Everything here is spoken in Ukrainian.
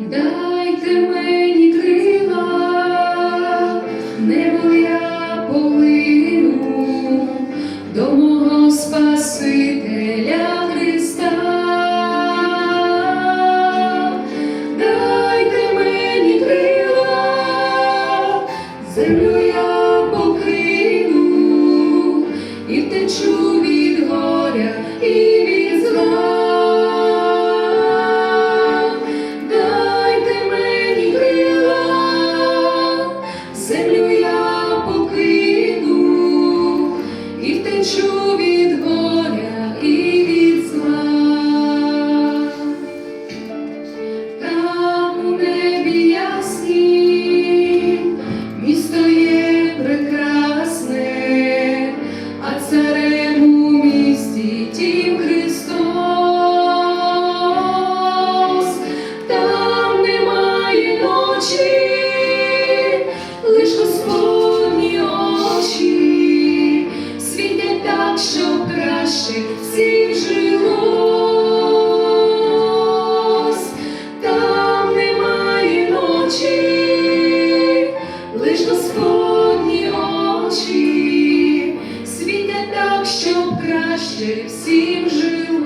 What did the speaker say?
дайте мені крила, небо я полину до мого Спасителя Христа, дайте мені крила, землю я. Cristo. краще всім жив.